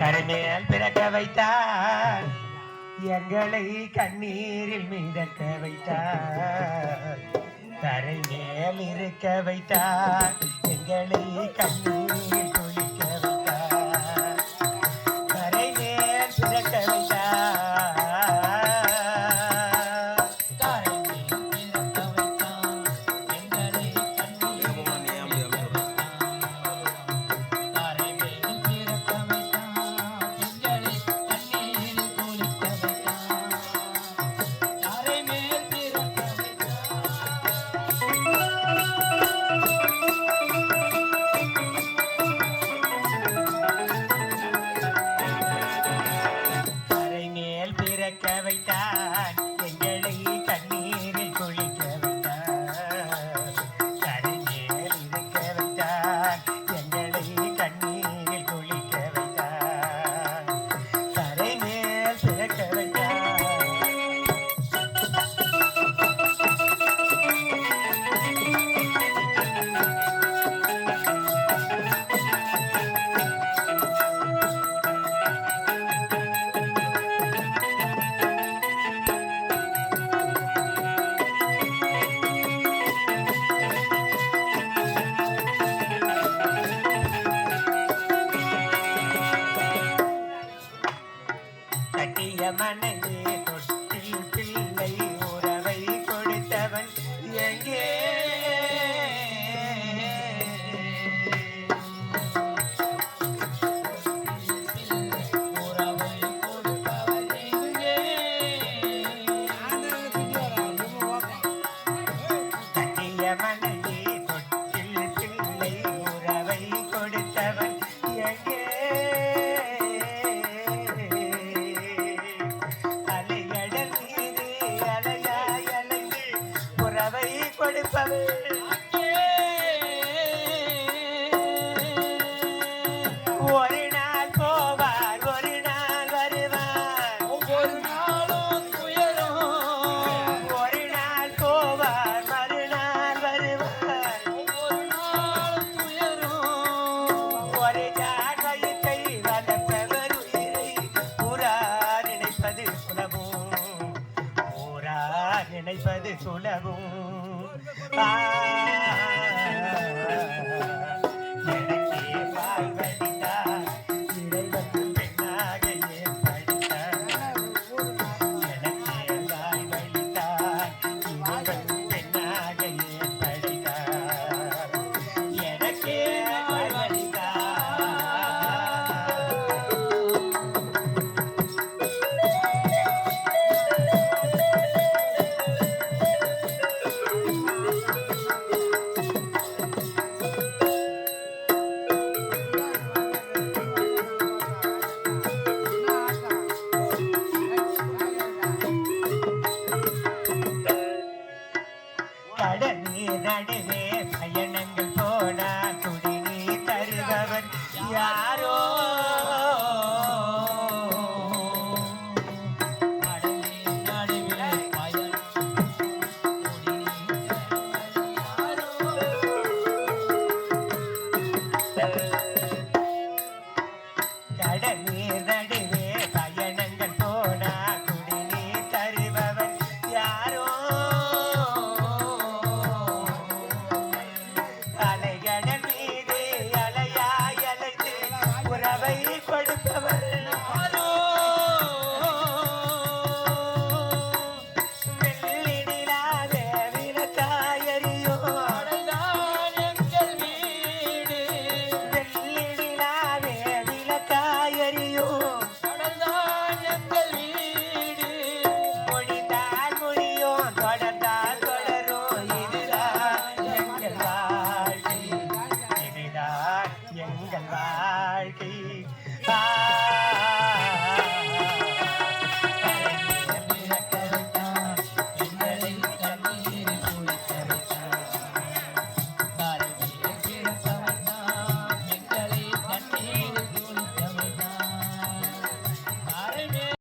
கருமேல் பிறக்க வைத்தார். எங்களை கண்ணீரில் மிதக்க வைத்தார். கரை மேல் இருக்க வைத்தார். எங்களை கண்ணீரில் மனை বলে শুনাবো நடுவே பயணங்கள் போனா குடிநீர் தருபவன் யாரோ? கடநீர் நடுவே